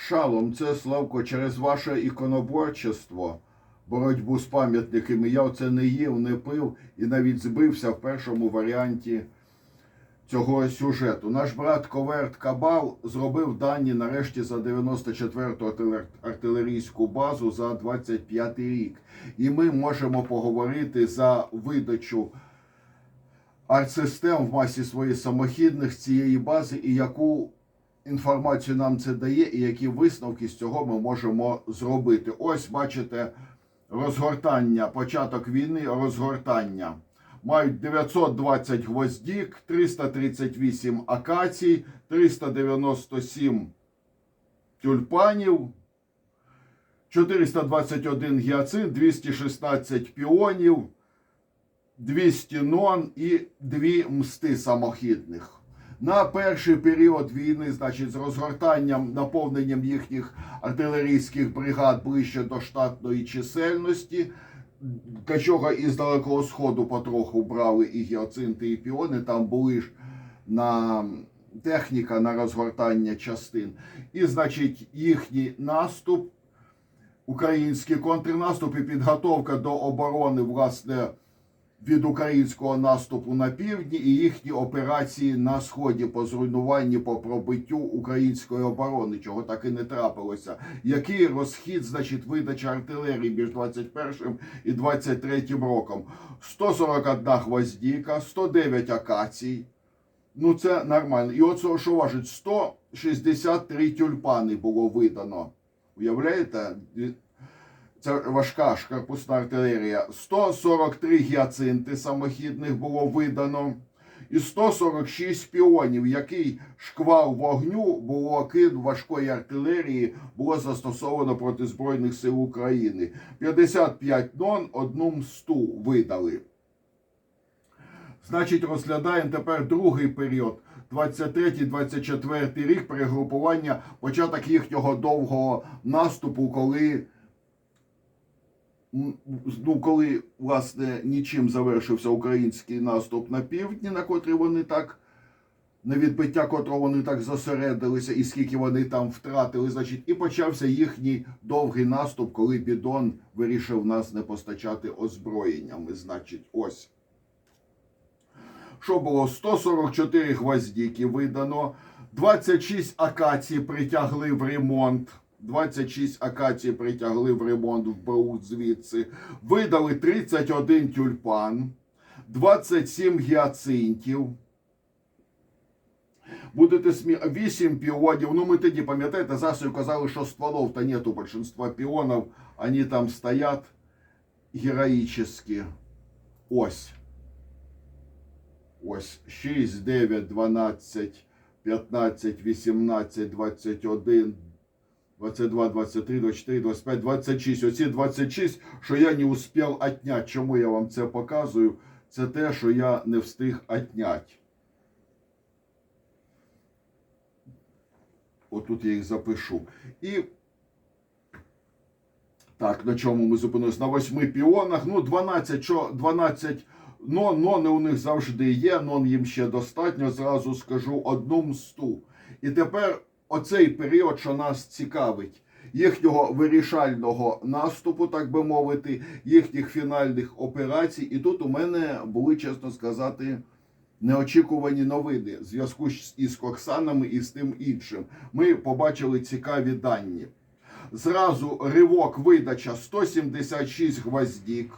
Шалом, це Славко, через ваше іконоборчество, боротьбу з пам'ятниками. Я оце не їв, не пив і навіть збився в першому варіанті цього сюжету. Наш брат Коверт Кабал зробив дані нарешті за 94-ту артилерійську базу за 25 рік. І ми можемо поговорити за видачу артсистем в масі своїх самохідних цієї бази і яку інформацію нам це дає, і які висновки з цього ми можемо зробити. Ось бачите розгортання, початок війни, розгортання. Мають 920 гвоздік, 338 акацій, 397 тюльпанів, 421 гіацин, 216 піонів, 200 нон і 2 мсти самохідних. На перший період війни, значить, з розгортанням, наповненням їхніх артилерійських бригад ближче до штатної чисельності, для чого із Далекого Сходу потроху брали і гіацинти, і піони, там були ж на техніка на розгортання частин. І, значить, їхній наступ, український контрнаступ і підготовка до оборони, власне, від українського наступу на півдні і їхні операції на сході по зруйнуванні, по пробиттю української оборони, чого так і не трапилося. Який розхід, значить, видача артилерії між 21 і 23 роком? 141 гвоздіка, 109 акацій. Ну, це нормально. І оце, що важить, 163 тюльпани було видано. Уявляєте? Це важка шкарпусна артилерія. 143 гіацинти самохідних було видано. І 146 піонів, який шквал вогню було кид важкої артилерії було застосовано проти Збройних сил України. 55 нон, одну мсту видали. Значить, розглядаємо тепер другий період. 23-24 рік перегрупування, початок їхнього довгого наступу, коли ну, коли власне нічим завершився український наступ на півдні, на котрий вони так на відбиття котрого вони так зосередилися, і скільки вони там втратили, значить, і почався їхній довгий наступ, коли Бідон вирішив нас не постачати озброєннями. Значить, ось. Що було? 144 гвоздіки видано, 26 акацій притягли в ремонт. 26 акацій притягли в ремонт в БУ звідси. Видали 31 тюльпан, 27 гіацинтів. Будете смі... 8 піонів. Ну, ми тоді, пам'ятаєте, засою казали, що стволов то нету большинства піонів. Вони там стоять героїчні. Ось. Ось 6, 9, 12, 15, 18, 21, 22, 23, 24, 25, 26. Оці 26, що я не успів отнять. Чому я вам це показую? Це те, що я не встиг отнять. Отут я їх запишу. І так, на чому ми зупинилися? На восьми піонах. Ну, 12, що 12 нон, нони у них завжди є, нон їм ще достатньо, зразу скажу одну мсту. І тепер оцей період, що нас цікавить, їхнього вирішального наступу, так би мовити, їхніх фінальних операцій. І тут у мене були, чесно сказати, неочікувані новини в зв'язку із Коксанами і з тим іншим. Ми побачили цікаві дані. Зразу ривок видача 176 гвоздік.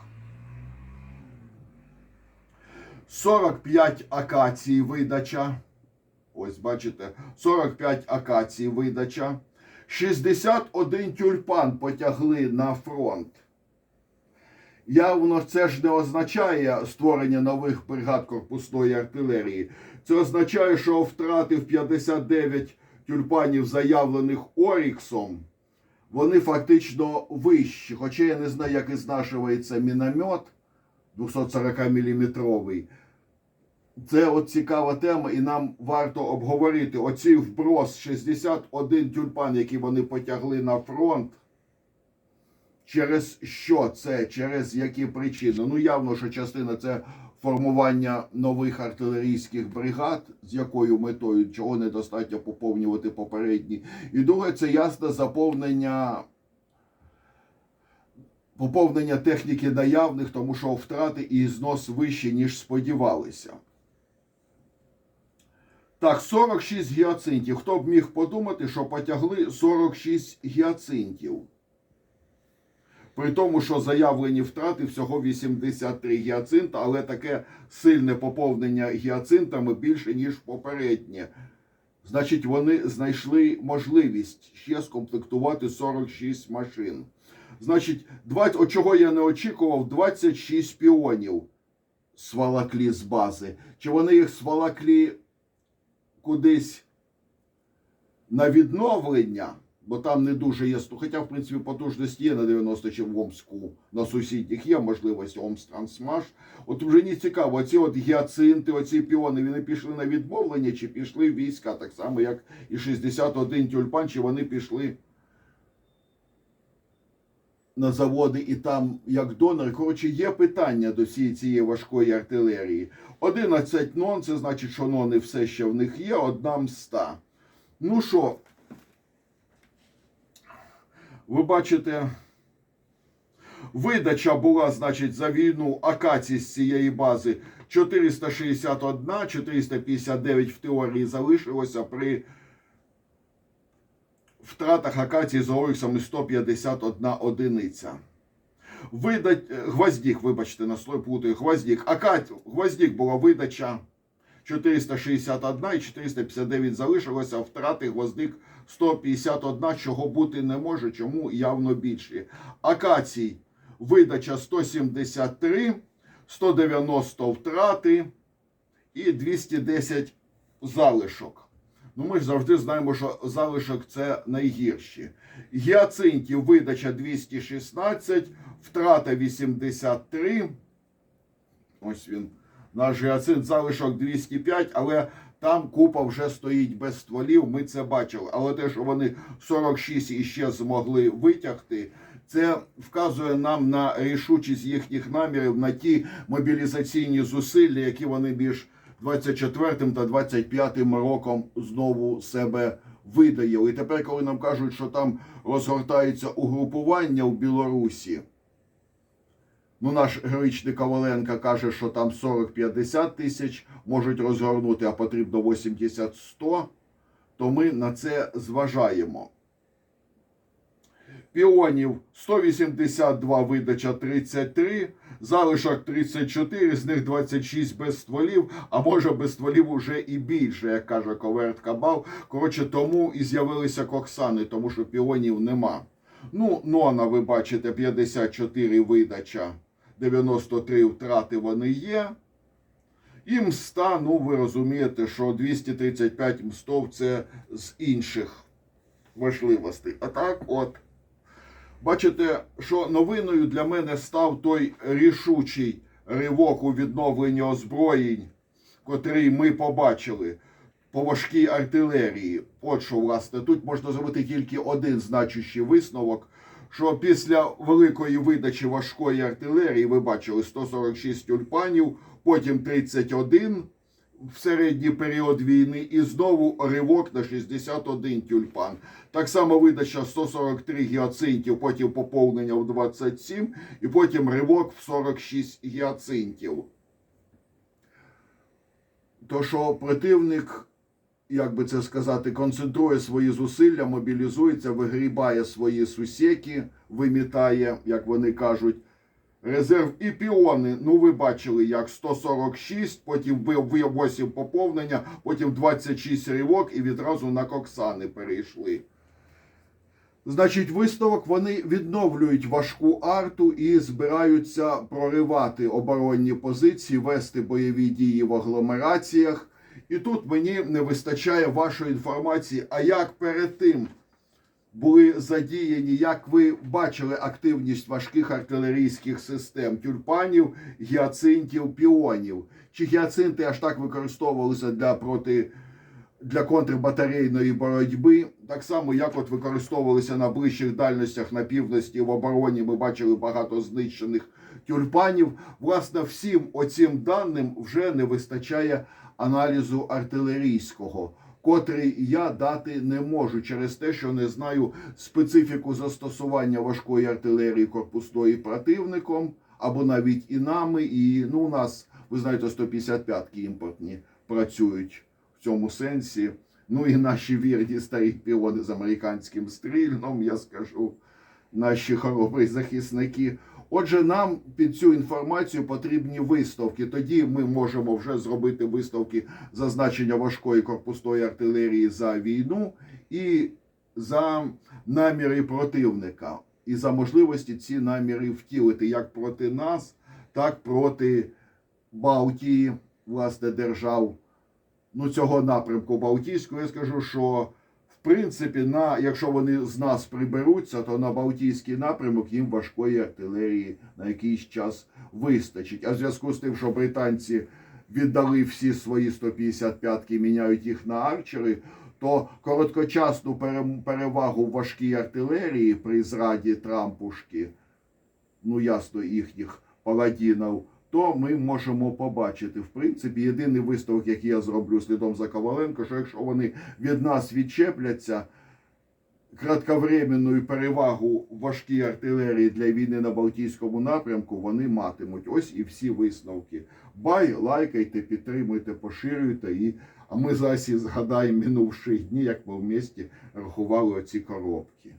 45 акацій видача. Ось бачите, 45 акацій видача. 61 тюльпан потягли на фронт. Явно це ж не означає створення нових бригад корпусної артилерії. Це означає, що втратив 59 тюльпанів, заявлених Оріксом. Вони фактично вищі. Хоча я не знаю, як ізнашується міномет 240 мм. Це от цікава тема, і нам варто обговорити оцей вброс 61 тюльпан, який вони потягли на фронт. Через що це? Через які причини? Ну, явно, що частина це формування нових артилерійських бригад, з якою метою, чого недостатньо поповнювати попередні. І друге, це ясне заповнення. Поповнення техніки наявних, тому що втрати і знос вищі, ніж сподівалися. Так, 46 гіацинтів. Хто б міг подумати, що потягли 46 гіацинтів? При тому, що заявлені втрати всього 83 гіацинта, але таке сильне поповнення гіацинтами більше, ніж попереднє. Значить, вони знайшли можливість ще скомплектувати 46 машин. Значить, 20, от чого я не очікував, 26 піонів свалаклі з бази. Чи вони їх свалаклі кудись на відновлення, бо там не дуже є, хоча, в принципі, потужність є на 90 чи в Омську, на сусідніх є можливість Омстрансмаш. От вже не цікаво, оці от гіацинти, оці піони, вони пішли на відмовлення чи пішли війська, так само, як і 61 тюльпан, чи вони пішли на заводи і там як донори. Коротше, є питання до всієї цієї важкої артилерії. 11 нон, це значить, що нони все ще в них є, одна мста. Ну що, ви бачите, видача була, значить, за війну акацій з цієї бази 461, 459 в теорії залишилося при втратах акації з Ориксами 151 одиниця. Видать, е, гвоздік, вибачте, на слой плутаю, гвоздік. Акать, гвоздік була видача 461 і 459 залишилося, втрати гвоздик 151, чого бути не може, чому явно більші. Акацій видача 173, 190 втрати і 210 залишок. Ну, ми ж завжди знаємо, що залишок це найгірші. Гіацинтів видача 216, втрата 83. Ось він. Наш гіацинт залишок 205, але там купа вже стоїть без стволів. Ми це бачили. Але те, що вони 46 іще змогли витягти, це вказує нам на рішучість їхніх намірів, на ті мобілізаційні зусилля, які вони між 24 та 25 роком знову себе видаїли. І тепер, коли нам кажуть, що там розгортається угрупування в Білорусі, ну наш героїчний Коваленко каже, що там 40-50 тисяч можуть розгорнути, а потрібно 80-100, то ми на це зважаємо. Піонів 182 видача 33, залишок 34, з них 26 без стволів, а може без стволів уже і більше, як каже Коверт Кабал. Коротше, тому і з'явилися коксани, тому що піонів нема. Ну, Нона, ви бачите, 54 видача, 93 втрати вони є. І мста, ну ви розумієте, що 235 мстов це з інших важливостей. А так от. Бачите, що новиною для мене став той рішучий ривок у відновленні озброєнь, котрий ми побачили по важкій артилерії. От що, власне, тут можна зробити тільки один значущий висновок, що після великої видачі важкої артилерії, ви бачили 146 тюльпанів, потім 31 в середній період війни і знову ривок на 61 тюльпан. Так само видача 143 гіацинтів, потім поповнення в 27 і потім ривок в 46 гіацинтів. То що противник, як би це сказати, концентрує свої зусилля, мобілізується, вигрібає свої сусеки, вимітає, як вони кажуть, Резерв і піони, ну ви бачили, як 146, потім ви 8 поповнення, потім 26 ривок і відразу на коксани перейшли. Значить, висновок вони відновлюють важку арту і збираються проривати оборонні позиції, вести бойові дії в агломераціях. І тут мені не вистачає вашої інформації, а як перед тим були задіяні, як ви бачили активність важких артилерійських систем тюльпанів, гіацинтів, піонів. Чи гіацинти аж так використовувалися для проти для контрбатарейної боротьби, так само як от використовувалися на ближчих дальностях на півночі в обороні. Ми бачили багато знищених тюльпанів. Власне, всім оцим даним вже не вистачає аналізу артилерійського, котрий я дати не можу через те, що не знаю специфіку застосування важкої артилерії корпусної противником, або навіть і нами. І ну, у нас, ви знаєте, 155-ки імпортні працюють в цьому сенсі. Ну і наші вірні старі пілони з американським стрільном, я скажу, наші хоробрі захисники. Отже, нам під цю інформацію потрібні виставки. Тоді ми можемо вже зробити виставки зазначення важкої корпусної артилерії за війну і за наміри противника, і за можливості ці наміри втілити як проти нас, так проти Балтії, власне, держав ну, цього напрямку Балтійського. Я скажу, що принципі, на, якщо вони з нас приберуться, то на Балтійський напрямок їм важкої артилерії на якийсь час вистачить. А в зв'язку з тим, що британці віддали всі свої 155-ки, міняють їх на арчери, то короткочасну перевагу важкій артилерії при зраді Трампушки, ну ясно, їхніх паладінів, то ми можемо побачити. В принципі, єдиний висновок, який я зроблю слідом за Коваленко, що якщо вони від нас відчепляться, кратковременну перевагу важкій артилерії для війни на Балтійському напрямку вони матимуть. Ось і всі висновки. Бай, лайкайте, підтримуйте, поширюйте. І... А ми зараз і згадаємо минувші дні, як ми в місті рахували оці коробки.